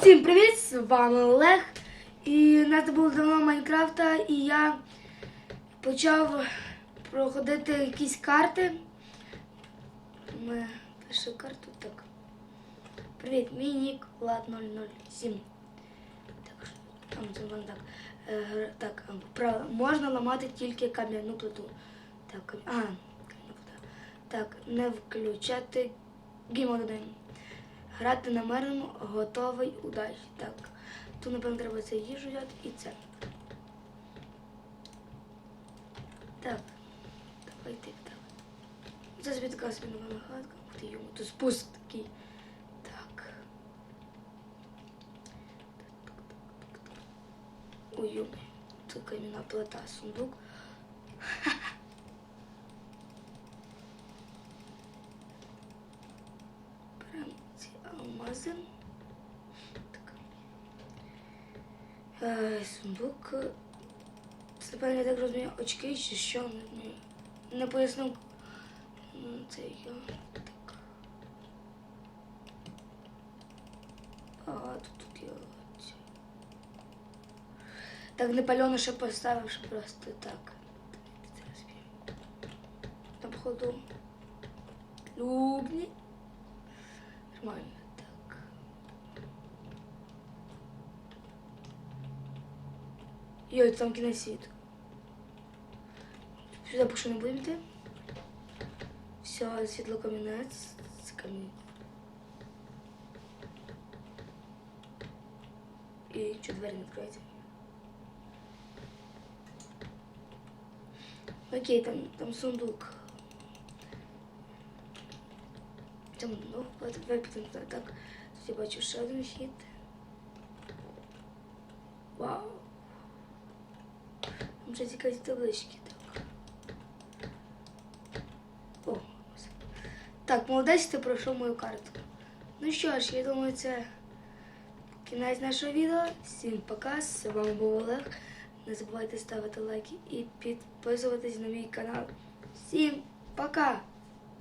Всім привіт! З вами Олег. І у нас було давно Майнкрафта, і я почав проходити якісь карти. Ми пишу карту так. Привіт, мій нік Влад 007. Так, там так. Е, так, е. Можна ламати тільки кам'яну плиту. Так, ага. Так, не включати 1. Грати на мирному, готовий, удачі. Так. Тут, напевно, треба це їжу взяти і це. Так. Давайте так. Це така собі нова хатка. Ух ти йому, тут спуск такий. Так. Ой, йому. Це кам'яна плита, сундук. Беремо алмази. Так. Е, сундук. Це, напевно, я так розумію, очки чи що. Не, знаю. не пояснив. Ну, Це я. Так. Багато тут є. оці. Так, не пальоно ще поставив, що просто так. Зараз я- На походу. Любні. Нормально, Йой, там кінець світу. Сюди поки що не будемо йти. Все, світло камінець. Це камінь. І що двері не відкриються. Окей, там, там сундук. Там ну, давай підемо туди, так. Тут я бачу ще один хід. Там якась таблички, так. Молодець, ти пройшов мою карту. Ну що ж, я думаю, це кінець нашого відео. Всім пока. З вами був Олег. Не забувайте ставити лайки і підписуватись на мій канал. Всім пока!